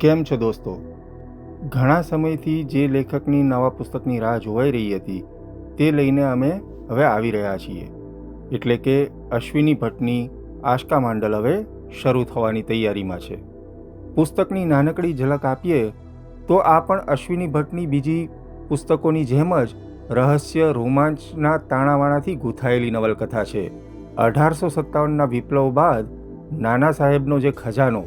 કેમ છો દોસ્તો? ઘણા સમયથી જે લેખકની નવા પુસ્તકની રાહ જોવાઈ રહી હતી, તે લઈને અમે હવે આવી રહ્યા છીએ. એટલે કે અશ્વિની ભટ્ટની આશકા માંડલ હવે શરૂ થવાની તૈયારીમાં છે. પુસ્તકની નાનકડી ઝલક આપીએ, તો આ પણ અશ્વિની ભટ્ટની બીજી પુસ્તકોની જેમ જ રહસ્ય, રોમાંચના તાણાવાણાથી ગૂંથાયેલી નવલકથા છે. અઢારસો સત્તાવનના વિપ્લવ બાદ નાના સાહેબનો જે ખજાનો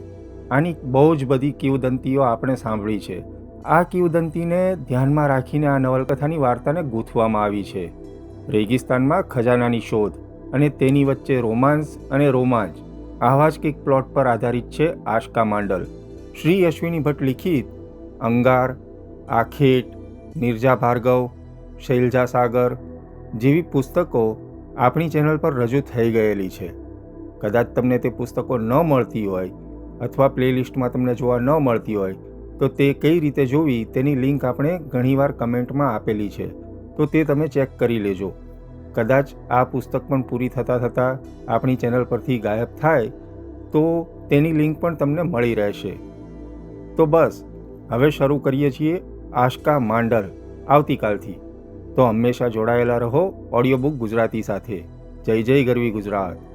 આની બહુ જ બધી કિવદંતીઓ આપણે સાંભળી છે. આ કિવદંતીને ધ્યાનમાં રાખીને આ નવલકથાની વાર્તાને ગૂંથવામાં આવી છે. રેગિસ્તાનમાં ખજાનાની શોધ અને તેની વચ્ચે રોમાન્સ અને રોમાંચ આવા જ કંઈક પ્લોટ પર આધારિત છે આશકા માંડલ. શ્રી અશ્વિની ભટ્ટ લિખિત, અંગાર, આખેટ, નિર્જા ભાર્ગવ, શૈલજા સાગર જેવી પુસ્તકો આપણી ચેનલ પર રજૂ થઈ ગયેલી છે. કદાચ તમને તે પુસ્તકો ન મળતી હોય અથવા પ્લેલિસ્ટમાં તમને જોવા ન મળતી હોય, તો તે કઈ રીતે જોવી તેની લિંક આપણે ઘણીવાર કમેન્ટમાં આપેલી છે. તો તે તમે ચેક કરી લેજો. કદાચ આ પુસ્તક પણ પૂરી થતાં થતાં આપણી ચેનલ પરથી ગાયબ થાય, તો તેની લિંક પણ તમને મળી રહેશે. તો બસ, હવે શરૂ કરીએ છીએ આશકા માંડલ આવતીકાલથી. તો હંમેશા જોડાયેલા રહો ઓડિયો બુક ગુજરાતી સાથે. જય જય ગરવી ગુજરાત.